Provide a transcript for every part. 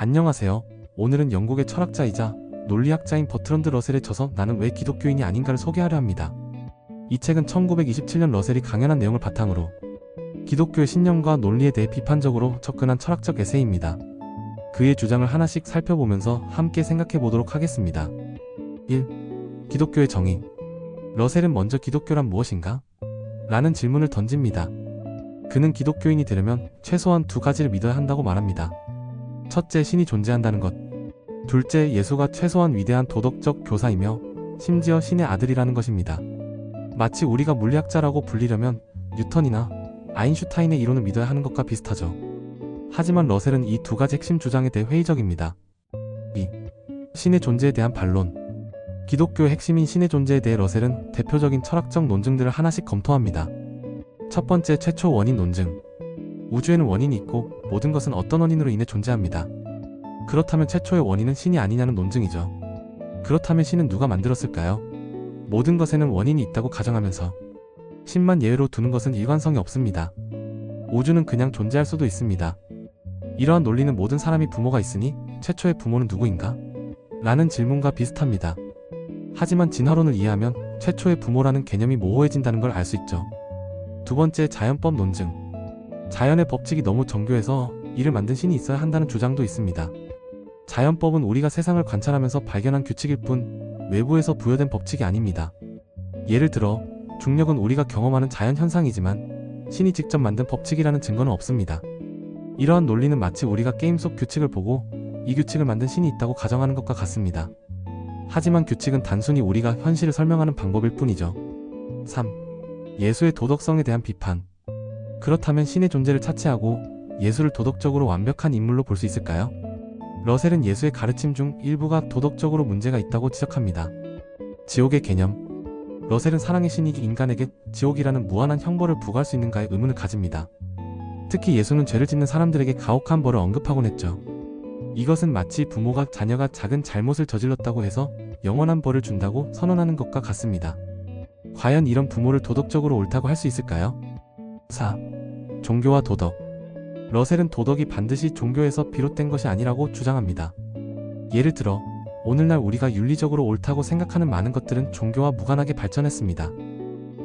안녕하세요. 오늘은 영국의 철학자이자 논리학자인 버트런드 러셀의 저서 나는 왜 기독교인이 아닌가를 소개하려 합니다. 이 책은 1927년 러셀이 강연한 내용을 바탕으로 기독교의 신념과 논리에 대해 비판적으로 접근한 철학적 에세이입니다. 그의 주장을 하나씩 살펴보면서 함께 생각해 보도록 하겠습니다. 1. 기독교의 정의. 러셀은 먼저 기독교란 무엇인가? 라는 질문을 던집니다. 그는 기독교인이 되려면 최소한 두 가지를 믿어야 한다고 말합니다. 첫째, 신이 존재한다는 것. 둘째, 예수가 최소한 위대한 도덕적 교사이며 심지어 신의 아들이라는 것입니다. 마치 우리가 물리학자라고 불리려면 뉴턴이나 아인슈타인의 이론을 믿어야 하는 것과 비슷하죠. 하지만 러셀은 이 두 가지 핵심 주장에 대해 회의적입니다. 2. 신의 존재에 대한 반론. 기독교의 핵심인 신의 존재에 대해 러셀은 대표적인 철학적 논증들을 하나씩 검토합니다. 첫 번째 최초 원인 논증. 우주에는 원인이 있고 모든 것은 어떤 원인으로 인해 존재합니다. 그렇다면 최초의 원인은 신이 아니냐는 논증이죠. 그렇다면 신은 누가 만들었을까요? 모든 것에는 원인이 있다고 가정하면서 신만 예외로 두는 것은 일관성이 없습니다. 우주는 그냥 존재할 수도 있습니다. 이러한 논리는 모든 사람이 부모가 있으니 최초의 부모는 누구인가? 라는 질문과 비슷합니다. 하지만 진화론을 이해하면 최초의 부모라는 개념이 모호해진다는 걸 알 수 있죠. 두 번째 자연법 논증. 자연의 법칙이 너무 정교해서 이를 만든 신이 있어야 한다는 주장도 있습니다. 자연법은 우리가 세상을 관찰하면서 발견한 규칙일 뿐 외부에서 부여된 법칙이 아닙니다. 예를 들어 중력은 우리가 경험하는 자연 현상이지만 신이 직접 만든 법칙이라는 증거는 없습니다. 이러한 논리는 마치 우리가 게임 속 규칙을 보고 이 규칙을 만든 신이 있다고 가정하는 것과 같습니다. 하지만 규칙은 단순히 우리가 현실을 설명하는 방법일 뿐이죠. 3. 예수의 도덕성에 대한 비판. 그렇다면 신의 존재를 차치하고 예수를 도덕적으로 완벽한 인물로 볼 수 있을까요? 러셀은 예수의 가르침 중 일부가 도덕적으로 문제가 있다고 지적합니다. 지옥의 개념. 러셀은 사랑의 신이 인간에게 지옥이라는 무한한 형벌을 부과할 수 있는가에 의문을 가집니다. 특히 예수는 죄를 짓는 사람들에게 가혹한 벌을 언급하곤 했죠. 이것은 마치 부모가 자녀가 작은 잘못을 저질렀다고 해서 영원한 벌을 준다고 선언하는 것과 같습니다. 과연 이런 부모를 도덕적으로 옳다고 할 수 있을까요? 4. 종교와 도덕. 러셀은 도덕이 반드시 종교에서 비롯된 것이 아니라고 주장합니다. 예를 들어, 오늘날 우리가 윤리적으로 옳다고 생각하는 많은 것들은 종교와 무관하게 발전했습니다.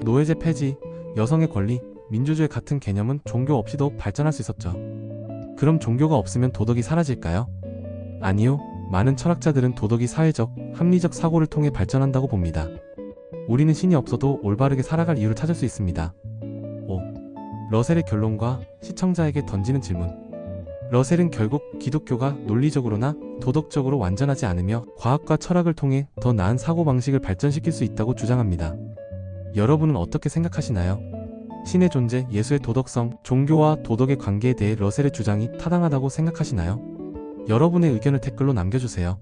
노예제 폐지, 여성의 권리, 민주주의 같은 개념은 종교 없이도 발전할 수 있었죠. 그럼 종교가 없으면 도덕이 사라질까요? 아니요. 많은 철학자들은 도덕이 사회적, 합리적 사고를 통해 발전한다고 봅니다. 우리는 신이 없어도 올바르게 살아갈 이유를 찾을 수 있습니다. 5. 러셀의 결론과 시청자에게 던지는 질문. 러셀은 결국 기독교가 논리적으로나 도덕적으로 완전하지 않으며 과학과 철학을 통해 더 나은 사고방식을 발전시킬 수 있다고 주장합니다. 여러분은 어떻게 생각하시나요? 신의 존재, 예수의 도덕성, 종교와 도덕의 관계에 대해 러셀의 주장이 타당하다고 생각하시나요? 여러분의 의견을 댓글로 남겨주세요.